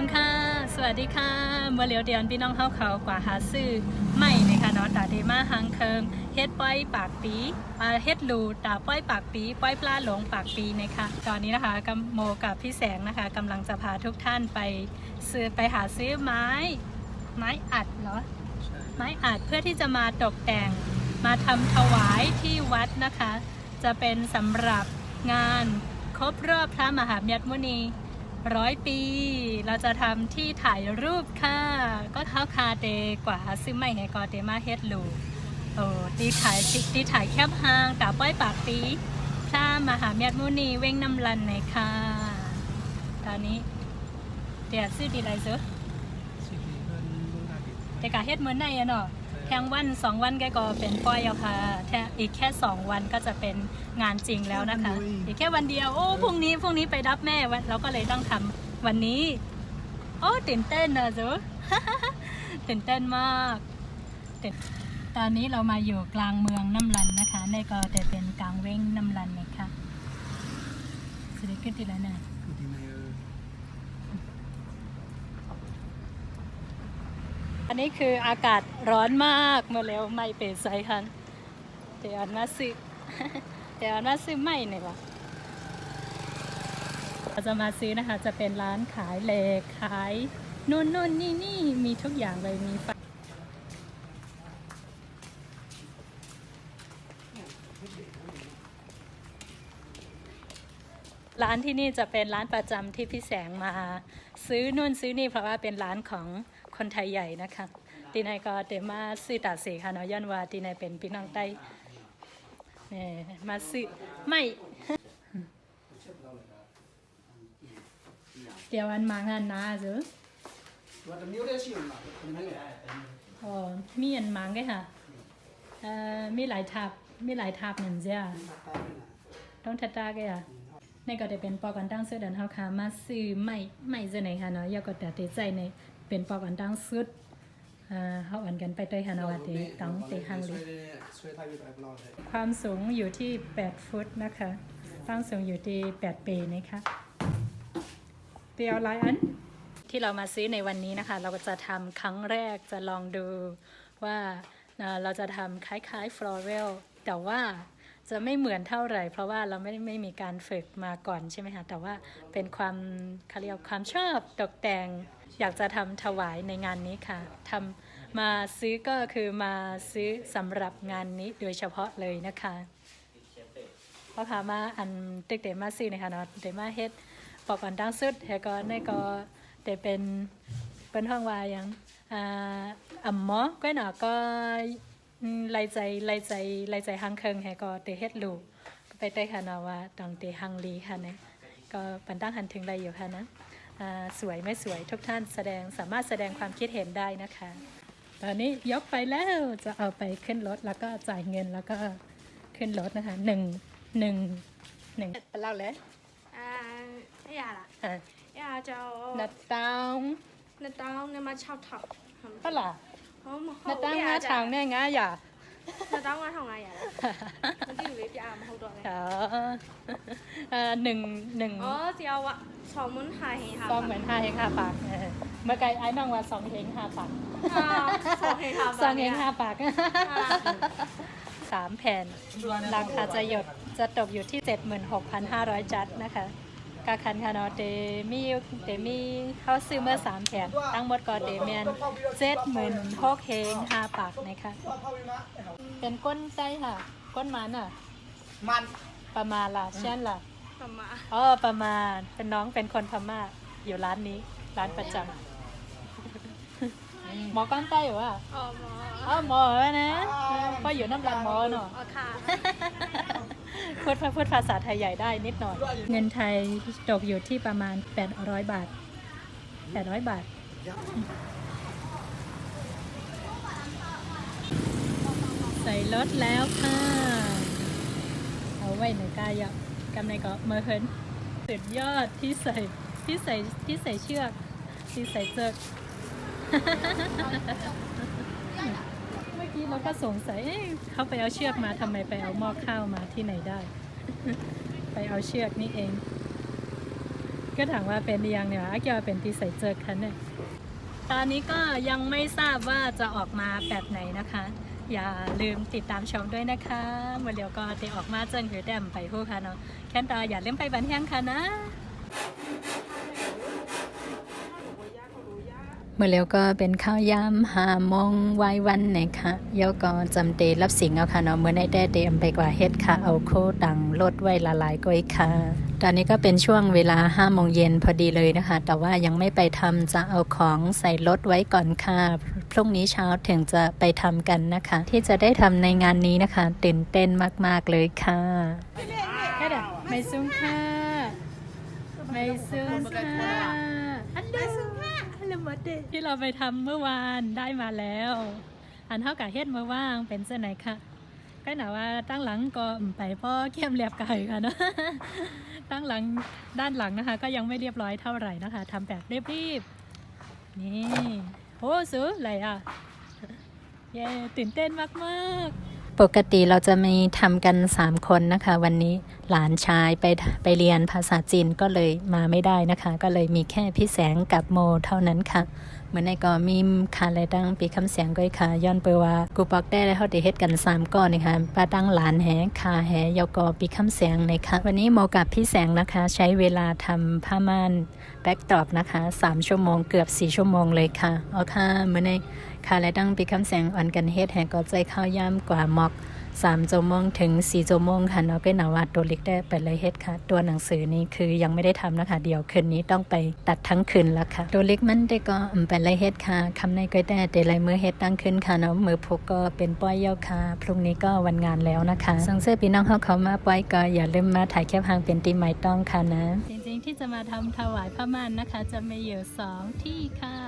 จังค่ะ สวัสดีค่ะเมื่อเหลียวเดียนพี่น้องเฮาเขากว่าหาซื้อไม่เลยค่ะเนาะตาเดมาหางเคิงเฮ็ดป้อยปากปีเฮ็ดลูตาป้อยปากปีป้อยปลาหลงปากปีนะคะตอนนี้นะคะกัมโมกับพี่แสงนะคะกำลังจะพาทุกท่านไปซื้อไปหาซื้อไม้ ไม้อัดเหรอไม้อัดเพื่อที่จะมาตกแต่งมาทำถวายที่วัดนะคะ จะเป็นสำหรับงานครบรอบพระมหาเมียรมุนี ร้อยปี เราจะทำที่ถ่ายรูปค่ะ ก็เท้าคาเดกว่าซึ่งไม่ไงก็เดมาเฮ็ดลูโอ้ตีถ่ายตีถ่ายแคบห้างตาป้อยปากปีพระมหาเมียรมุนีเว้งน้ำลันในค่ะ ตอนนี้เดี๋ยวซื้อดีไรเซอสิบปีเพิ่นลุงนาดิแต่กะเฮ็ดเหมือนในอะเนาะ แทงวันสองวันแกก็เป็นป้อยแล้วค่ะแทงอีกแค่สองวันก็จะเป็นงานจริงแล้วนะคะ อีกแค่วันเดียว โอ้พรุ่งนี้พรุ่งนี้ไปรับแม่วันเราก็เลยต้องทำวันนี้ โอ้ตื่นเต้นนะจ๊ะตื่นเต้นมากตื่นตอนนี้เรามาอยู่กลางเมืองน้ำรันนะคะในก็จะเป็นกลางเว้งน้ำรันนะคะสวัสดีขึ้นทีแล้วนะคือที่ในเอันนี้คืออากาศร้อนมากเมื่อแล้วไม่เปิดไซคันเดี๋ยวอันมาซื้อเดี๋ยวอันมาซื้อไม่เนี่ยวะเราจะมาซื้อนะคะจะเป็นร้านขายเหล็กขายนู่นนู่นนี่นี่มีทุกอย่างเลยมีไฟร้านที่นี่จะเป็นร้านประจำที่พี่แสงมา ซื้อนู่นซื้อนี่เพราะว่าเป็นร้านของ คนไทยใหญ่นะคะตีนายก็เดมาซื้อตาเสค่ะเนาะย้อนว่าตีนายเป็นพี่น้องใต้เนี่ยมาซื้อไม่เดี๋ยวอันมางานนาจ้ะว่าจะนิ้วได้สิมั้งเป็นไงอ๋อมีอันมังไงค่ะเอ่อมีหลายทับมีหลายทับเหมือนเจ้าต้องทัดตาแกอะในก็จะเป็นปอกันตั้งเสื้อเดินเฮาค่ะมาซื้อไม่ไม่จะไหนค่ะเนาะยาก็แต่เตใจใน เป็นปอกันตั้งสุดอ่าเฮาอันกันไปเตยค่ะเนาะว่าเตต้องเตหังลิช่วยไทยอยู่แบบรอเลยความสูงอยู่ที่ 8 ฟุตนะคะความสูงอยู่ที่ 8 ปีนะคะเปียวไลอันที่เรามาซื้อในวันนี้นะคะ เราก็จะทำครั้งแรกจะลองดูว่าเอ่อเราจะทำคล้ายๆ floral แต่ว่าจะไม่เหมือนเท่าไหร่ เพราะว่าเราไม่ได้ไม่มีการฝึกมาก่อนใช่ไหมคะแต่ว่าเป็นความเขาเรียกว่าความชอบตกแต่ง อยากจะทำถวายในงานนี้ค่ะทำมาซื้อก็คือมาซื้อสำหรับงานนี้โดยเฉพาะเลยนะคะเพราะค่ะมาอันเตึกเตมาซื้อนะคะเนาะเตมาเฮ็ดปอกก่อนดังสุดแฮก็ในก็แต่เป็นเป็นห้องวาอย่างอ่าอ่ำหมอก็หนาก็ไล่ใจไล่ใจไล่ใจหังเคิงแฮก็เตเฮ็ดลูกไปได้ค่ะเนาะว่าต้องเตหังลีค่ะนะก็ปันตั้งหันถึงไรอยู่ค่ะนะ สวยไม่สวยทุกท่านแสดงสามารถแสดงความคิดเห็นได้นะคะ ตอนนี้ยกไปแล้วจะเอาไปขึ้นรถแล้วก็จ่ายเงินแล้วก็ขึ้นรถนะคะหนึ่งหนึ่งหนึ่งเป็นเล่าเลย À, cái à là อ่า cái à cho นาตาว nó tao nó mà chao thọc ปะล่ะ không นา không ตาว cái งา à ทาง chả เนี่ยง่ายอย่า nó tao ngã thằng này à nó kêu với cái à mà không được อ๋ออ่าหนึ่งหนึ่ง ờ thì ao ạ sáu muốn hai hình ก็ hàm เหมือนห้าเฮงห้าปากเออเมื่อไกลไอ้น้องว่าสองเฮงห้าปากสองเฮงห้าปากสองเฮงห้าปากสามแผ่นราคาจะหยดจะตกอยู่ที่ 76,500 จัดนะคะ กาคันคานอเตมีเตมีเขาซื้อเมื่อ3แผ่นทั้งหมดก็เตเมียนเจ็ดหมื่นหกเฮงห้าปากนะคะเป็นก้นไส้ค่ะ ก้นมันอะ มันประมาณล่ะเช่นล่ะ tầm mà อ๋อประมาณเป็นน้องเป็นคนพม่าอยู่ร้านนี้ ร้านประจำหมอก้อนไต้เหรอวะ ờ mà อ๋อหมอวะนะก็อยู่น้ำรันหมอเนาะ ờ khà พูดพูดภาษาไทยใหญ่ได้นิดหน่อย เงินไทยตกอยู่ที่ประมาณ 800 บาท 800 บาท ใส่รถแล้วค่ะ เอาไว้ในกายะกำในก็เมื่อเฮินสุดยอดที่ใส่ที่ใส่ที่ใส่เชือก ที่ใส่เชือก กี้เราก็สงสัยเอ๊ะเขาไปเอาเชือกมาทำไมไปเอาหม้อข้าวมาที่ไหนได้ ไปเอาเชือกนี่เอง ก็ถามว่าเป็นยังเนี่ยอาเกียวเป็นที่ใส่เจอคันเนี่ยตอนนี้ก็ยังไม่ทราบว่าจะออกมาแบบไหนนะคะ อย่าลืมติดตามชมด้วยนะคะเมื่อเดี๋ยวก็จะออกมาเจิงหือแดมไปคู่ค่ะเนาะแค่นตออย่าลืมไปบันเทิงค่ะนะ เมื่อแล้วก็เป็นข้าวยำหามองวายวันนะคะเยาก็จำเตรับสิงเอาค่ะเนาะเมื่อในได้เตรียมไปกว่าเฮ็ดค่ะ เอาโคตังลดไว้ละลายก้อยค่ะ ตอนนี้ก็เป็นช่วงเวลาห้าโมงเย็นพอดีเลยนะคะ แต่ว่ายังไม่ไปทำจะเอาของใส่รถไว้ก่อนค่ะ พรุ่งนี้เช้าถึงจะไปทำกันนะคะ ที่จะได้ทำในงานนี้นะคะตื่นเต้นมากๆเลยค่ะแค่เด็ไม่ซุ้มค่ะไม่ซุ้มค่ะอันเด ลมดเดที่เราไปทำเมื่อวานได้มาแล้ว อันเท่ากับเฮ็ดเมื่อว่างเป็นเส้นไหนคะก็หนาว่าตั้งหลังก็ไปพ่อเข้มเรียบไก่ค่ะเนาะตั้งหลังด้านหลังนะคะ ก็ยังไม่เรียบร้อยเท่าไหร่นะคะทำแบบรีบๆนี่โอ้ซื้ออะไรอะเย้ตื่นเต้นมากๆ ปกติเราจะมีทำกัน 3 คนนะคะ วันนี้หลานชายไปไปเรียนภาษาจีนก็เลยมาไม่ได้นะคะ ก็เลยมีแค่พี่แสงกับโมเท่านั้นค่ะ เหมือนในก็มีคาอะไรตั้งปีคำเสียงก้อยค่ะย้อนไปว่ากูปอกได้แล้วเขาได้เฮ็ดกัน 3ก้อนนะคะป้าตั้งหลานแหคาแหยอกอปีคำเสียงนะคะวันนี้โมกับพี่แสงนะคะ ใช้เวลาทำผ้าม่านแบ็กตรอปนะคะ 3 ชั่วโมงเกือบ 4 ชั่วโมงเลยค่ะเอาค่ะเหมือนใน ค่ะและดังปีคำแสงอ่อนกันเฮ็ดแห่งก็ใจข้าวย่ำกว่าหมอก3ชั่วโมงถึง4ชั่วโมงค่ะเนาะก็นาว่าตัวเล็กได้ไปเลยเฮ็ดค่ะ ตัวหนังสือนี้คือยังไม่ได้ทำนะคะ เดี๋ยวคืนนี้ต้องไปตัดทั้งคืนแล้วค่ะ ตัวเล็กมันได้ก็อืมไปเลยเฮ็ดค่ะคำในก็ได้แต่ลายมือเฮ็ดตั้งขึ้นค่ะเนาะมือพกก็เป็นป้อยเย้าค่ะพรุ่งนี้ก็วันงานแล้วนะคะสังเสื้อพี่น้องเขาเขามาป้อยก็อย่าลืมมาถ่ายแคปหางเป็นตีไม้ต้องค่ะนะ จริงๆที่จะมาทำถวายผ้าม่านนะคะ จะมีอยู่สองที่ค่ะ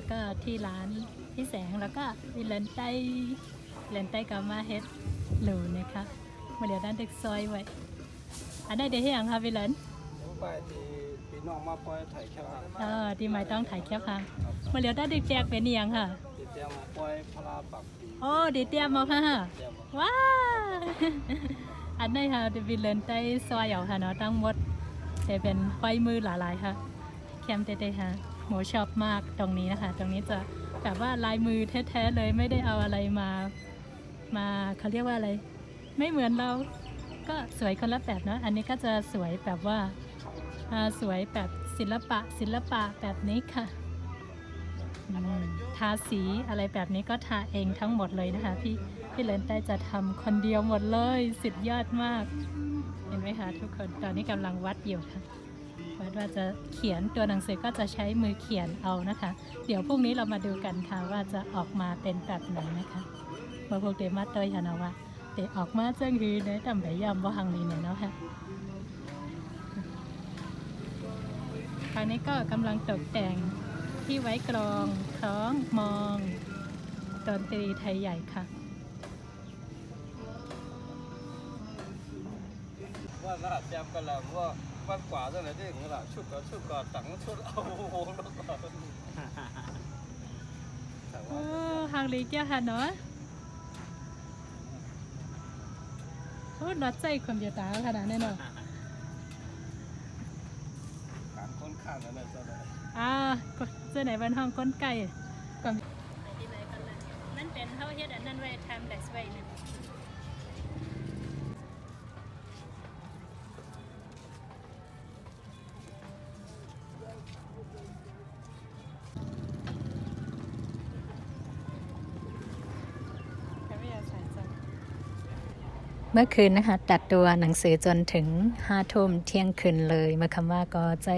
แล้วก็ที่ร้านพี่แสงแล้วก็วิเลนไต้วิเลนไต้ก็มาเฮ็ดหลูนะคะมาเดี๋ยวด้านเด็กซอยไว้อันนี้เดี๋ยวให้ยังคะวิเลนไปที่พี่น้องมาปล่อยถ่ายแค่ว่าเออที่ไม่ต้องถ่ายแคปค่ะมาเดี๋ยวด้านเด็กแจกเป็นอิหยังค่ะที่เตรียมมาปล่อยพลาปักปีโอ้เดี๋ยวเตรียมมาค่ะเตรียมมาว้าอันนี้ค่ะเดวิลเลนไต้ซอยเอาค่ะเนาะตั้งหมดจะเป็นไฟมือหลายๆค่ะแคมเต้ๆค่ะ หมูชอบมากตรงนี้นะคะ ตรงนี้จะแบบว่าลายมือแท้ๆเลยไม่ได้เอาอะไรมา มาเขาเรียกว่าอะไร ไม่เหมือนเรา ก็สวยคนละแบบเนาะอันนี้ก็จะสวยแบบว่าสวยแบบศิลปะศิลปะแบบนี้ค่ะทาสีอะไรแบบนี้ก็ทาเองทั้งหมดเลยนะคะ พี่พี่เลนได้จะทำคนเดียวหมดเลยสุดยอดมาก เห็นไหมคะทุกคนตอนนี้กำลังวัดอยู่ค่ะ ว่าจะเขียนตัวหนังสือก็จะใช้มือเขียนเอานะคะ เดี๋ยวพรุ่งนี้เรามาดูกันค่ะว่าจะออกมาเป็นแบบไหนนะคะเมื่อพวกเดมาเตยค่ะนะว่าเดออกมาเจังคือเนทำแบบยำว่าหังนี้เนี่ยเนาะค่ะคราวนี้ก็กำลังตกแต่งที่ไว้กรองคล้องมองดนตรีไทยใหญ่ค่ะว่า บ้นกว่าเท่าไหร่ได้ของเาชุดก็ชุดก็ตังชุดเอาโว้แล้วก็เอางลีเกียหันเนาะโอ้นัดใจคนเดียวตาขนาดนั้นเนาะขามค้นข้างนั่นแหละไหนอ่าเจ้าไหนบ้านห้องก้นไก่ก่อนนั่นเป็นเท่าเฮ็ดอันนั้นไว้ทำแต่ไว้เนี่ย มื่อคืนนะคะตัดตัวหนังสือจนถึงห้าทุ่มเที่ยงคืนเลย เมื่อคำว่าก็ใจ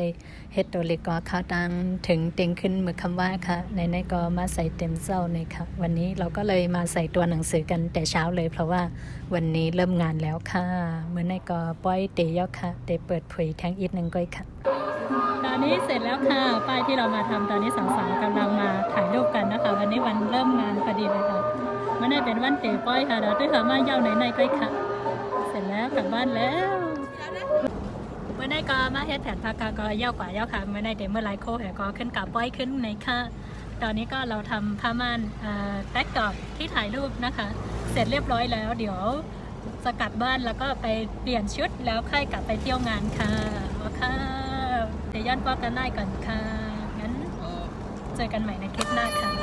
เฮ็ดตัวเล็กก็เข้าตังถึงเต็งขึ้นเมื่อคำว่าค่ะในในก็มาใส่เต็มเจ้าเลยค่ะวันนี้เราก็เลยมาใส่ตัวหนังสือกันแต่เช้าเลย เพราะว่าวันนี้เริ่มงานแล้วค่ะเมื่อในก็ป้อยเตยอกค่ะเตเปิดเผยแทงอีกหนึ่งก้อยค่ะตอนนี้เสร็จแล้วค่ะป้ายที่เรามาทำตอนนี้สาวๆกำลังมาถ่ายรูปกันนะคะ วันนี้วันเริ่มงานพอดีเลยค่ะมันได้เป็นวันเตะป้อยค่ะเดี๋ยวด้วยค่ะมาเย้าไหนในๆก้อยค่ะ กลับบ้านแล้วเมื่อในก็มาเฮ็ดแผนภาคาก็เย้ากว่าเย้าค่ะเมื่อในเดเมื่อไรโคแหก็ขึ้นกับป้อยขึ้นในค่ะ ตอนนี้ก็เราทำผ้าม่านแบ็กดอกที่ถ่ายรูปนะคะ เสร็จเรียบร้อยแล้ว เดี๋ยวจะกลับบ้านแล้วก็ไปเปลี่ยนชุดแล้วค่อยกลับไปเที่ยวงานค่ะโอเคกันปอกันได้ก่อนค่ะงั้นเจอกันใหม่ในคลิปหน้าค่ะ